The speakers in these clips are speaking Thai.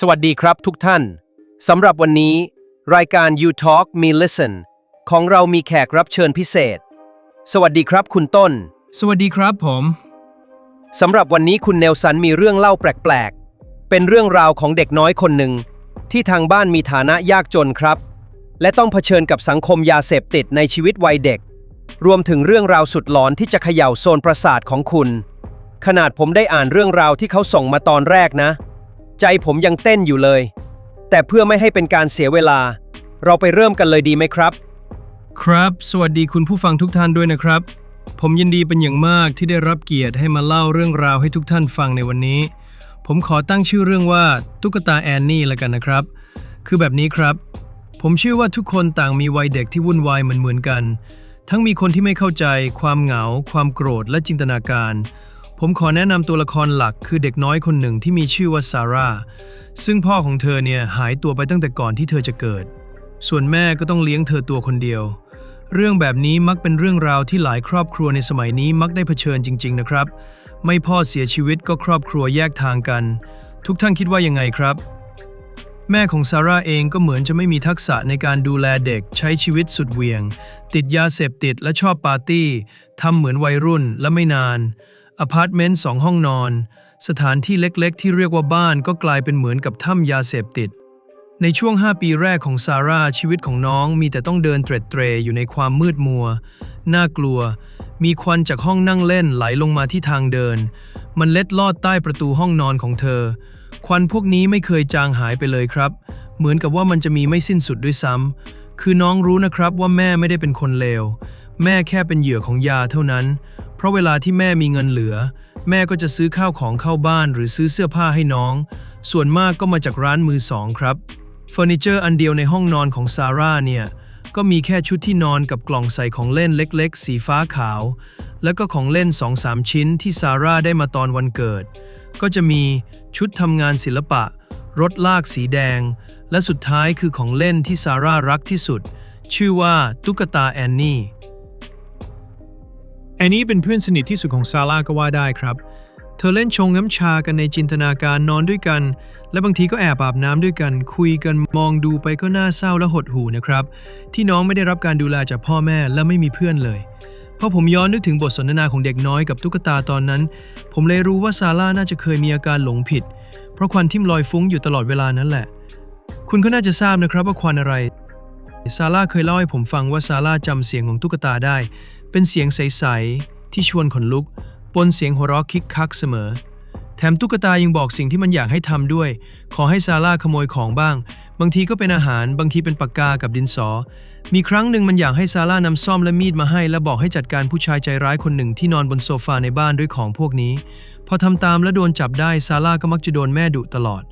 สวัสดีครับทุกท่าน สำหรับวันนี้ รายการ You Talk Me Listen ของเรามีแขกรับเชิญพิเศษ สวัสดีครับคุณต้น สวัสดีครับผม สำหรับวันนี้คุณเนลสันมีเรื่องเล่าแปลกๆ เป็นเรื่องราวของเด็กน้อยคนหนึ่ง ที่ทางบ้านมีฐานะยากจนครับ และต้องเผชิญกับสังคมยาเสพติดในชีวิตวัยเด็ก รวมถึงเรื่องราวสุดหลอนที่จะเขย่าโซนประสาทของคุณ ขนาดผมได้อ่านเรื่องราวที่เขาส่งมาตอนแรกนะ ใจผมยังเต้นอยู่เลย แต่เพื่อไม่ให้เป็นการเสียเวลา เราไปเริ่มกันเลยดีไหมครับ ครับ สวัสดีคุณผู้ฟังทุกท่านด้วยนะครับ ผมยินดีเป็นอย่างมากที่ได้รับเกียรติให้มาเล่าเรื่องราวให้ทุกท่านฟังในวันนี้ ผมขอตั้งชื่อเรื่องว่าตุ๊กตาแอนนี่ละกันนะครับ คือแบบนี้ครับ ผมเชื่อว่าทุกคนต่างมีวัยเด็กที่วุ่นวายเหมือนๆกัน ทั้งมีคนที่ไม่เข้าใจ ความเหงา ความโกรธและจินตนาการ ผมขอแนะนำตัวละครหลักคือเด็กน้อยคนหนึ่งที่มีชื่อว่าซาร่า ซึ่งพ่อของเธอเนี่ยหายตัวไปตั้งแต่ก่อนที่เธอจะเกิด ส่วนแม่ก็ต้องเลี้ยงเธอตัวคนเดียว เรื่องแบบนี้มักเป็นเรื่องราวที่หลายครอบครัวในสมัยนี้มักได้เผชิญจริง ๆ นะครับ ไม่พ่อเสียชีวิตก็ครอบครัวแยกทางกัน ทุกท่านคิดว่ายังไงครับ แม่ของซาร่าเองก็เหมือนจะไม่มีทักษะในการดูแลเด็กใช้ชีวิตสุดเหวี่ยง ติดยาเสพติดและชอบปาร์ตี้ทำเหมือนวัยรุ่นและไม่นาน อพาร์ตเมนต์สองห้องนอน สถานที่เล็กๆ ที่เรียกว่าบ้านก็กลายเป็นเหมือนกับถ้ำยาเสพติด ในช่วง 5 ปีแรกของซาร่าชีวิตของน้องมีแต่ต้องเดินเตร็ดเตรอยู่ในความมืดมัว น่ากลัว มีควันจากห้องนั่งเล่นไหลลงมาที่ทางเดิน มันเล็ดลอดใต้ประตูห้องนอนของเธอ ควันพวกนี้ไม่เคยจางหายไปเลยครับ เหมือนกับว่ามันจะมีไม่สิ้นสุดด้วยซ้ำคือน้องรู้นะครับว่าแม่ไม่ได้เป็นคนเลวแม่แค่เป็นเหยื่อของยาเท่านั้น เพราะเวลาที่แม่มีเงินเหลือ แม่ก็จะซื้อข้าวของเข้าบ้านหรือซื้อเสื้อผ้าให้น้อง ส่วนมากก็มาจากร้านมือสองครับเฟอร์นิเจอร์อันเดียวในห้องนอนของซาร่าเนี่ยก็มีแค่ชุดที่นอนกับกล่องใส่ของเล่นเล็กๆ สีฟ้าขาว แล้วก็ของเล่น2-3ชิ้นที่ซาร่าได้มาตอนวันเกิด ก็จะมีชุดทำงานศิลปะ รถลากสีแดง และสุดท้ายคือของเล่นที่ซาร่ารักที่สุด ชื่อว่าตุ๊กตาแอนนี่ อนนี่เป็นเพื่อนสนิทที่สุดของซาร่าก็ว่าได้ครับ เธอเล่นชงน้ำชากันในจินตนาการนอนด้วยกัน และบางทีก็แอบอาบน้ำด้วยกัน คุยกันมองดูไปก็น่าเศร้าและหดหู่นะครับ ที่น้องไม่ได้รับการดูแลจากพ่อแม่และไม่มีเพื่อนเลยพอผมย้อนนึกถึงบทสนทนาของเด็กน้อยกับตุ๊กตาตอนนั้น ผมเลยรู้ว่าซาร่าน่าจะเคยมีอาการหลงผิด เพราะควันทิ่มลอยฟุ้งอยู่ตลอดเวลานั้นแหละ คุณก็น่าจะทราบนะครับว่าควันอะไรซาร่าเคยเล่าให้ผมฟังว่าซาร่าจำเสียงของตุ๊กตาได้ เป็นเสียงใส ๆ ที่ชวนขนลุก ปนเสียงหัวเราะคิกคักเสมอ แถมตุ๊กตายังบอกสิ่งที่มันอยากให้ทำด้วย ขอให้ซาร่าขโมยของบ้าง บางทีก็เป็นอาหาร บางทีเป็นปากกากับดินสอ มีครั้งหนึ่งมันอยากให้ซาร่านำซ่อมและมีดมาให้ และบอกให้จัดการผู้ชายใจร้ายคนหนึ่งที่นอนบนโซฟาในบ้านด้วยของพวกนี้ พอทำตามและโดนจับได้ซาร่าก็มักจะโดนแม่ดุตลอด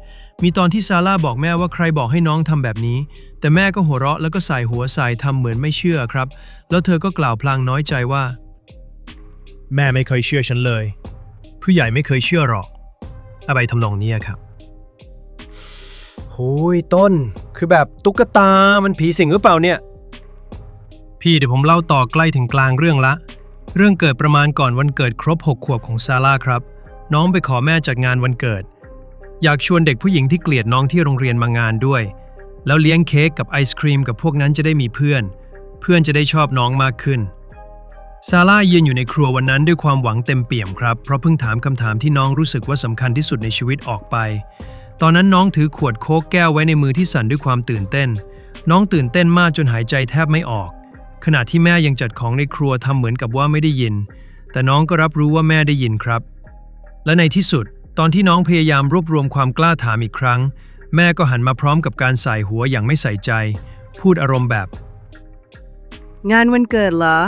มีตอนที่ซาร่าบอกแม่ว่าใครบอกให้น้องทำแบบนี้ แต่แม่ก็หัวเราะแล้วก็ใส่หัวใส่ทำเหมือนไม่เชื่อครับ แล้วเธอก็กล่าวพลางน้อยใจว่า แม่ไม่เคยเชื่อฉันเลย ผู้ใหญ่ไม่เคยเชื่อหรอก อะไรทำนองนี้ครับโอ้ยต้น คือแบบตุ๊กตา มันผีสิงหรือเปล่าเนี่ย พี่เดี๋ยวผมเล่าต่อใกล้ถึงกลางเรื่องละ เรื่องเกิดประมาณก่อนวันเกิดครบ6ขวบของซาร่าครับ น้องไปขอแม่จัดงานวันเกิด อยากชวนเด็กผู้หญิงที่เกลียดน้องที่โรงเรียนมางานด้วย แล้วเลี้ยงเค้กกับไอศครีมกับพวกนั้นจะได้มีเพื่อน เพื่อนจะได้ชอบน้องมากขึ้น ซาร่ายืนอยู่ในครัววันนั้นด้วยความหวังเต็มเปี่ยมครับ เพราะเพิ่งถามคำถามที่น้องรู้สึกว่าสำคัญที่สุดในชีวิตออกไป ตอนนั้นน้องถือขวดโค้กแก้วไว้ในมือที่สั่นด้วยความตื่นเต้น น้องตื่นเต้นมากจนหายใจแทบไม่ออก ขณะที่แม่ยังจัดของในครัวทำเหมือนกับว่าไม่ได้ยิน แต่น้องก็รับรู้ว่าแม่ได้ยินครับ และในที่สุด ตอนที่น้องพยายามรวบรวมความกล้าถามอีกครั้ง แม่ก็หันมาพร้อมกับการใส่หัวอย่างไม่ใส่ใจ พูดอารมณ์แบบ งานวันเกิดเหรอ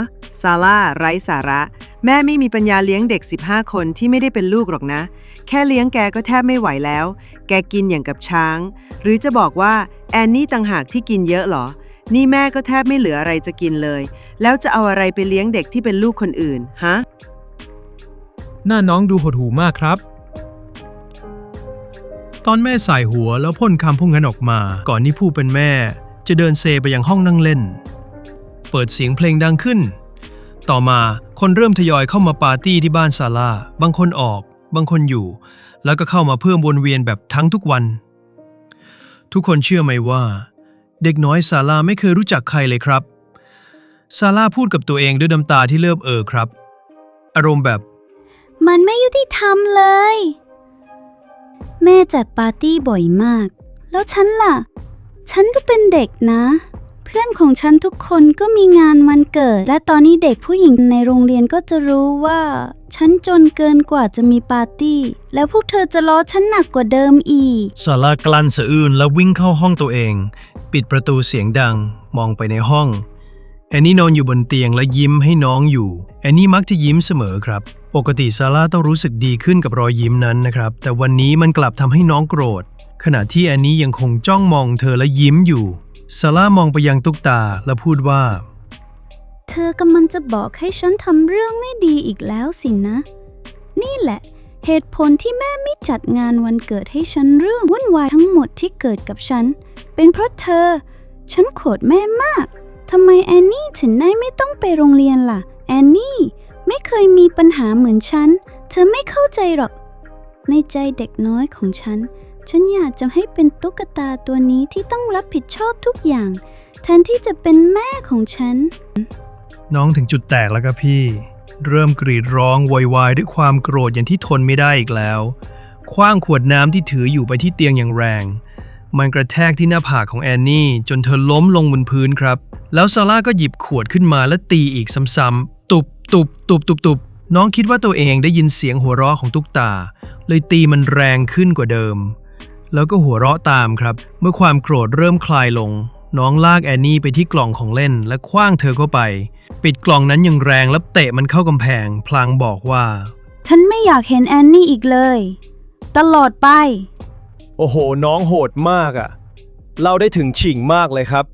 ซาร่าไร้สาระ แม่ไม่มีปัญญาเลี้ยงเด็ก 15 คนที่ไม่ได้เป็นลูกหรอกนะ แค่เลี้ยงแกก็แทบไม่ไหวแล้ว แกกินอย่างกับช้าง หรือจะบอกว่าแอนนี่ต่างหากที่กินเยอะเหรอ นี่แม่ก็แทบไม่เหลืออะไรจะกินเลย แล้วจะเอาอะไรไปเลี้ยงเด็กที่เป็นลูกคนอื่น ฮะ หน้าน้องดูหดหูมากครับ ตอนแม่ใส่หัวแล้วพ่นคำพวกนั้นออกมา ก่อนที่ผู้เป็นแม่ จะเดินเซไปยังห้องนั่งเล่น เปิดเสียงเพลงดังขึ้น ต่อมาคนเริ่มทยอยเข้ามาปาร์ตี้ที่บ้านซาร่าบางคนออก บางคนอยู่ แล้วก็เข้ามาเพิ่มวนเวียนแบบทั้งทุกวัน ทุกคนเชื่อไหมว่า เด็กน้อยซาร่าไม่เคยรู้จักใครเลยครับซาร่าพูดกับตัวเองด้วยน้ำตาที่เลิบเออครับ อารมณ์แบบ มันไม่ยุติธรรมเลย แม่จัดปาร์ตี้บ่อยมาก แล้วฉันล่ะ ฉันก็เป็นเด็กนะ เพื่อนของฉันทุกคนก็มีงานวันเกิด และตอนนี้เด็กผู้หญิงในโรงเรียนก็จะรู้ว่า ฉันจนเกินกว่าจะมีปาร์ตี้ แล้วพวกเธอจะล้อฉันหนักกว่าเดิมอีก ซาร่ากลั้นสะอื้นแล้ววิ่งเข้าห้องตัวเอง ปิดประตูเสียงดัง มองไปในห้อง แอนนี่นอนอยู่บนเตียงและยิ้มให้น้องอยู่ แอนนี่มักจะยิ้มเสมอครับ ปกติซาร่าต้องรู้สึกดีขึ้นกับรอยยิ้มนั้นนะครับ แต่วันนี้มันกลับทำให้น้องโกรธ ขณะที่แอนนี่ยังคงจ้องมองเธอและยิ้มอยู่ซาร่ามองไปยังตุ๊กตาและพูดว่า เธอกำลังจะบอกให้ฉันทำเรื่องไม่ดีอีกแล้วสินะ นี่แหละ เหตุผลที่แม่ไม่จัดงานวันเกิดให้ฉันเรื่องวุ่นวายทั้งหมดที่เกิดกับฉัน เป็นเพราะเธอ ฉันโกรธแม่มาก ทำไมแอนนี่ถึงได้ไม่ต้องไปโรงเรียนล่ะ แอนนี่ไม่เคยมีปัญหาเหมือนฉัน เธอไม่เข้าใจหรอก ในใจเด็กน้อยของฉัน ฉันอยากจะให้เป็นตุ๊กตาตัวนี้ที่ต้องรับผิดชอบทุกอย่าง แทนที่จะเป็นแม่ของฉัน น้องถึงจุดแตกแล้วครับพี่ เริ่มกรีดร้องโวยวายด้วยความโกรธอย่างที่ทนไม่ได้อีกแล้วคว้างขวดน้ำที่ถืออยู่ไปที่เตียงอย่างแรง มันกระแทกที่หน้าผากของแอนนี่ จนเธอล้มลงบนพื้นครับ แล้วซาร่าก็หยิบขวดขึ้นมาและตีอีกซ้ำๆตุบตุบตุบตุบตุบน้องคิดว่าตัวเองได้ยินเสียงหัวเราะของตุ๊กตา เลยตีมันแรงขึ้นกว่าเดิม แล้วก็หัวเราะตามครับ เมื่อความโกรธเริ่มคลายลง น้องลากแอนนี่ไปที่กล่องของเล่นและคว้างเธอเข้าไป ปิดกล่องนั้นอย่างแรงแล้วเตะมันเข้ากำแพง พลางบอกว่า ฉันไม่อยากเห็นแอนนี่อีกเลย ตลอดไป โอ้โห น้องโหดมากอะ่ะ เราได้ถึงฉิงมากเลยครับ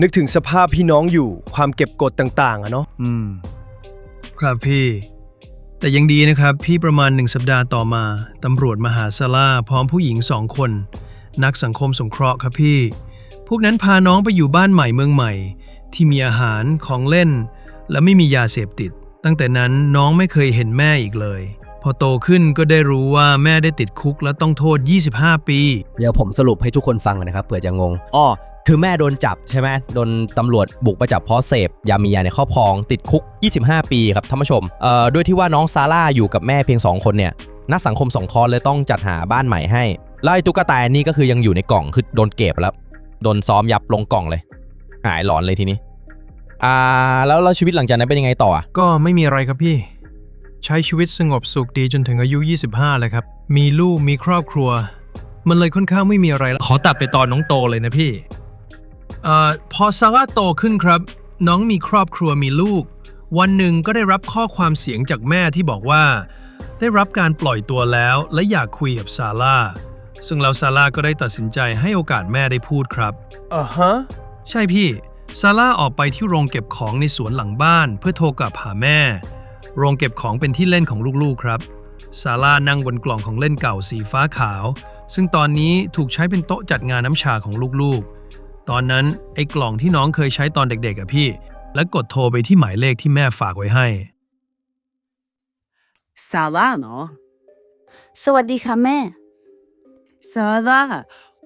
นึกถึงสภาพพี่น้องอยู่ความเก็บกดต่างๆอะเนาะอืม ครับพี่ แต่ยังดีนะครับ พี่ประมาณหนึ่งสัปดาห์ต่อมาตำรวจมาหาซาร่าพร้อมผู้หญิงสองคน นักสังคมสงเคราะห์ครับพี่ พวกนั้นพาน้องไปอยู่บ้านใหม่เมืองใหม่ ที่มีอาหารของเล่น และไม่มียาเสพติด ตั้งแต่นั้นน้องไม่เคยเห็นแม่อีกเลย พอโตขึ้นก็ได้รู้ว่าแม่ได้ติดคุกและต้องโทษ 25 ปี เดี๋ยวผมสรุปให้ทุกคนฟังก่อนนะครับเผื่อจะงงอ้อคือแม่โดนจับใช่ไหมโดนตำรวจบุกไปจับเพราะเสพยามียาในครอบครอง ติดคุก 25 ปีครับท่านผู้ชมเอ่อด้วยที่ว่าน้องซาร่าอยู่กับแม่เพียง 2 คนเนี่ยนักสังคมสงเคราะห์เลยต้องจัดหาบ้านใหม่ให้แล้วไอ้ตุ๊กตานี่ก็คือยังอยู่ในกล่องคือโดนเก็บแล้วโดนซ้อมยับลงกล่องเลย หายหลอนเลยทีนี้อ่าแล้วแล้วชีวิตหลังจากนั้นเป็นยังไงต่ออะก็ไม่มีอะไรครับพี่ ใช้ชีวิตสงบสุขดีจนถึงอายุ 25 เลยครับ มีลูกมีครอบครัว มันเลยค่อนข้างไม่มีอะไรแล้วขอตัดไปตอนน้องโตเลยนะพี่เอ่อพอซาร่าโตขึ้นครับ น้องมีครอบครัวมีลูก วันหนึ่งก็ได้รับข้อความเสียงจากแม่ที่บอกว่า ได้รับการปล่อยตัวแล้วและอยากคุยกับซาร่าซึ่งแล้วซาร่าก็ได้ตัดสินใจให้โอกาสแม่ได้พูดครับ อ่าฮะ ใช่พี่ ซาร่าออกไปที่โรงเก็บของในสวนหลังบ้านเพื่อโทรกลับหาแม่ โรงเก็บของเป็นที่เล่นของลูกๆครับซาร่านั่งบนกล่องของเล่นเก่าสีฟ้าขาว ซึ่งตอนนี้ถูกใช้เป็นโต๊ะจัดงานน้ำชาของลูกๆ ตอนนั้นไอ้กล่องที่น้องเคยใช้ตอนเด็กๆอะพี่ และกดโทรไปที่หมายเลขที่แม่ฝากไว้ให้ซาร่าเนาะสวัสดีค่ะแม่ซาร่า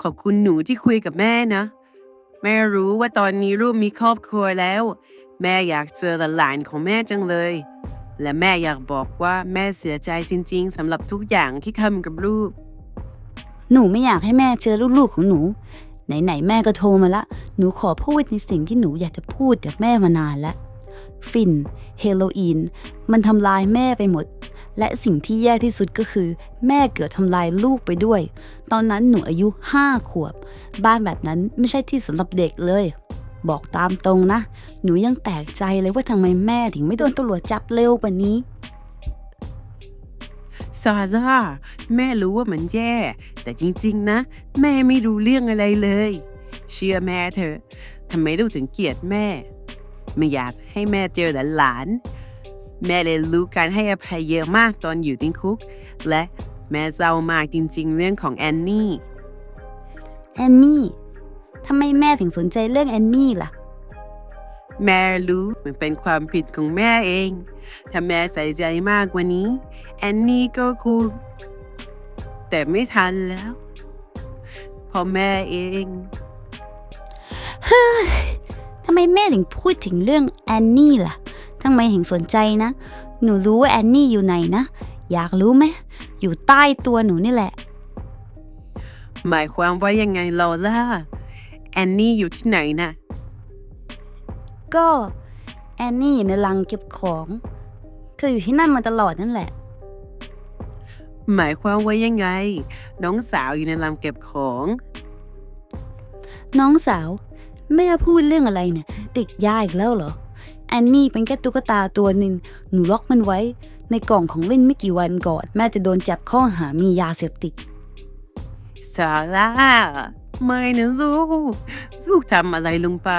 ขอบคุณหนูที่คุยกับแม่นะ แม่รู้ว่าตอนนี้ลูกมีครอบครัวแล้ว แม่อยากเจอหลานของแม่จังเลย และแม่อยากบอกว่าแม่เสียใจจริง ๆสำหรับทุกอย่างที่ทำกับลูก หนูไม่อยากให้แม่เจอลูกๆของหนู ไหนๆแม่ก็โทรมาละ หนูขอพูดในสิ่งที่หนูอยากจะพูดกับแม่มานานแล้วฟิน เฮโรอีน มันทำลายแม่ไปหมด และสิ่งที่แย่ที่สุดก็คือ แม่เกิดทำลายลูกไปด้วย ตอนนั้นหนูอายุห้าขวบ บ้านแบบนั้นไม่ใช่ที่สำหรับเด็กเลย บอกตามตรงนะ หนูยังแตกใจเลยว่าทำไมแม่ถึงไม่โดนตำรวจจับเร็วกว่านี้ซาร่าแม่รู้ว่ามันแย่ แต่จริง ๆ นะ แม่ไม่รู้เรื่องอะไรเลย เชื่อแม่เถอะทำไมลูกถึงเกลียดแม่ ไม่อยากให้แม่เจอหลานๆแม่เลยรู้การให้อภัยเยอะมากตอนอยู่ในคุก และแม่เศร้ามากจริง ๆ เรื่องของแอนนี่แอนนี่ ทำไมแม่ถึงสนใจเรื่องแอนนี่ล่ะ แม่รู้มันเป็นความผิดของแม่เอง ถ้าแม่ใส่ใจมากกว่านี้ แอนนี่ก็คงแต่ไม่ทันแล้วพราะแม่เองทำไมแม่ถึงพูดถึงเรื่องแอนนี่ล่ะทำไมถึงสนใจนะ หนูรู้ว่าแอนนี่อยู่ไหนนะ อยากรู้ไหม อยู่ใต้ตัวหนูนี่แหละ หมายความว่ายังไงลอล่า แอนนี่อยู่ที่ไหนน่ะ ก็แอนนี่อยู่ในลังเก็บของ เธออยู่ที่นั่นมาตลอดนั่นแหละ หมายความว่ายังไง น้องสาวอยู่ในลำเก็บของ น้องสาว แม่พูดเรื่องอะไรเนี่ยติดยาอีกแล้วเหรอ แอนนี่เป็นแค่ตุ๊กตาตัวหนึ่งหนูล็อกมันไว้ ในกล่องของเล่นไม่กี่วันก่อน แม่จะโดนจับข้อหามียาเสพติดซาร่า ไม่นะลูกลูกทำอะไรลงไป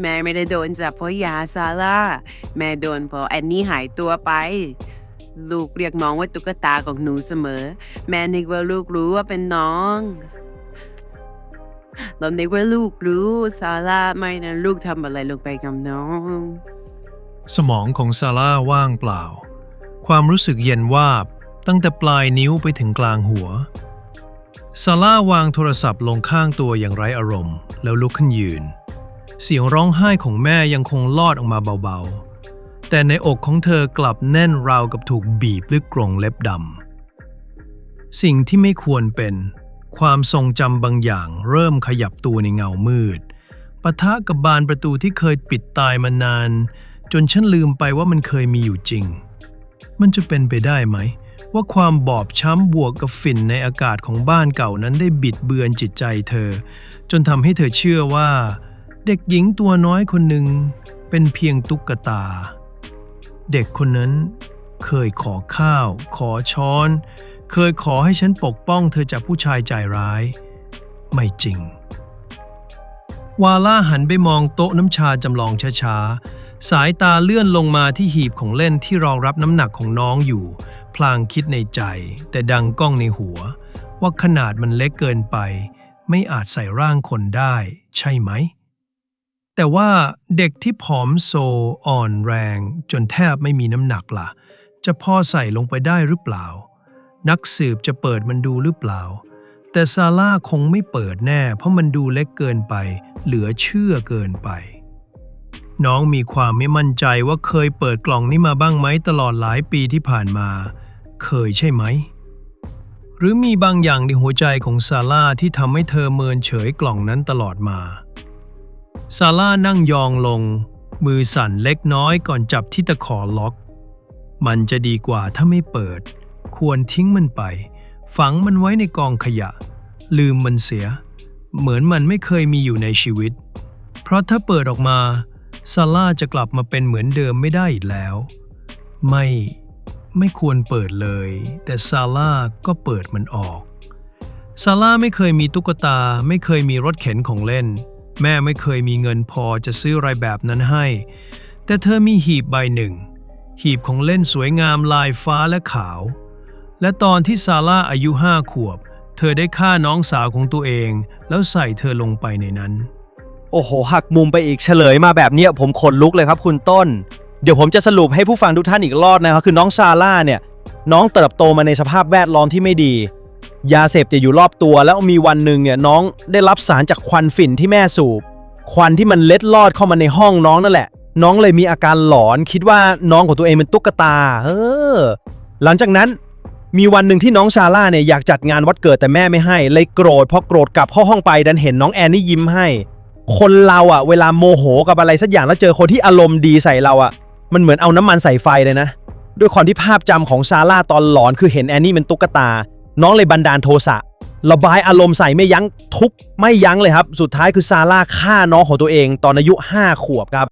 แม่ไม่ได้โดนจับเพราะยาซาร่า แม่โดนเพราะแอนนี่หายตัวไป ลูกเรียกน้องว่าตุ๊กตาของหนูเสมอ แม่นึกว่าลูกรู้ว่าเป็นน้องเรานึกว่าลูกรู้ซาร่าไม่นะลูกทำอะไรลงไปกับน้อง สมองของซาร่าว่างเปล่า ความรู้สึกเย็นวาบตั้งแต่ปลายนิ้วไปถึงกลางหัว ซาร่าวางโทรศัพท์ลงข้างตัวอย่างไร้อารมณ์ แล้วลุกขึ้นยืน เสียงร้องไห้ของแม่ยังคงลอดออกมาเบาๆ แต่ในอกของเธอกลับแน่นราวกับถูกบีบด้วยกรงเล็บดำ สิ่งที่ไม่ควรเป็น ความทรงจำบางอย่างเริ่มขยับตัวในเงามืดปะทะกับบานประตูที่เคยปิดตายมานาน จนฉันลืมไปว่ามันเคยมีอยู่จริง มันจะเป็นไปได้ไหม ว่าความบอบช้ำบวกกับฝิ่นในอากาศของบ้านเก่านั้นได้บิดเบือนจิตใจเธอ จนทำให้เธอเชื่อว่า เด็กหญิงตัวน้อยคนหนึ่งเป็นเพียงตุ๊กตา เด็กคนนั้นเคยขอข้าว ขอช้อน เคยขอให้ฉันปกป้องเธอจากผู้ชายใจร้าย ไม่จริง วาล่าหันไปมองโต๊ะน้ำชาจำลองช้าๆ สายตาเลื่อนลงมาที่หีบของเล่นที่รองรับน้ำหนักของน้องอยู่ พลางคิดในใจ แต่ดังก้องในหัว ว่าขนาดมันเล็กเกินไป ไม่อาจใส่ร่างคนได้ ใช่ไหม แต่ว่าเด็กที่ผอมโซอ่อนแรง จนแทบไม่มีน้ำหนักล่ะ จะพอใส่ลงไปได้หรือเปล่า นักสืบจะเปิดมันดูหรือเปล่า แต่ซาร่าคงไม่เปิดแน่ เพราะมันดูเล็กเกินไป เหลือเชื่อเกินไปน้องมีความไม่มั่นใจว่าเคยเปิดกล่องนี้มาบ้างไหมตลอดหลายปีที่ผ่านมา เคยใช่ไหม หรือมีบางอย่างในหัวใจของซาร่าที่ทำให้เธอเมินเฉยกล่องนั้นตลอดมาซาร่านั่งยองลง มือสั่นเล็กน้อยก่อนจับที่ตะขอล็อก มันจะดีกว่าถ้าไม่เปิด ควรทิ้งมันไป ฝังมันไว้ในกองขยะ ลืมมันเสีย เหมือนมันไม่เคยมีอยู่ในชีวิต เพราะถ้าเปิดออกมาซาร่าจะกลับมาเป็นเหมือนเดิมไม่ได้อีกแล้ว ไม่ ไม่ควรเปิดเลย แต่ซาร่าก็เปิดมันออก ซาร่าไม่เคยมีตุ๊กตา ไม่เคยมีรถเข็นของเล่น แม่ไม่เคยมีเงินพอจะซื้ออะไรแบบนั้นให้ แต่เธอมีหีบใบหนึ่ง หีบของเล่นสวยงามลายฟ้าและขาว และตอนที่ซาร่าอายุห้าขวบ เธอได้ฆ่าน้องสาวของตัวเอง แล้วใส่เธอลงไปในนั้น โอ้โห หักมุมไปอีกเฉลยมาแบบเนี้ยผมขนลุกเลยครับคุณต้น เดี๋ยวผมจะสรุปให้ผู้ฟังทุกท่านอีกรอบนะครับคือน้องซาร่าเนี่ยน้องเติบโตมาในสภาพแวดล้อมที่ไม่ดี ยาเสพติดอยู่รอบตัว แล้วมีวันหนึ่งเนี่ยน้องได้รับสารจากควันฝิ่นที่แม่สูบ ควันที่มันเล็ดลอดเข้ามาในห้องน้องนั่นแหละ น้องเลยมีอาการหลอนคิดว่าน้องของตัวเองเป็นตุ๊กตา เออ หลังจากนั้นมีวันหนึ่งที่น้องซาร่าเนี่ยอยากจัดงานวัดเกิดแต่แม่ไม่ให้ เลยโกรธพอโกรธกลับเข้าห้องไปดันเห็นน้องแอนนี่ยิ้มให้ คนเราอะเวลาโมโหกับอะไรสักอย่างแล้วเจอคนที่อารมณ์ดีใส่เราอะ มันเหมือนเอาน้ำมันใส่ไฟเลยนะ ด้วยความที่ภาพจำของซาร่าตอนหลอนคือเห็นแอนนี่เป็นตุ๊กตา น้องเลยบันดาลโทสะระบายอารมณ์ใส่ไม่ยั้งทุบไม่ยั้งเลยครับ สุดท้ายคือซาร่าฆ่าน้องของตัวเองตอนอายุ 5 ขวบครับ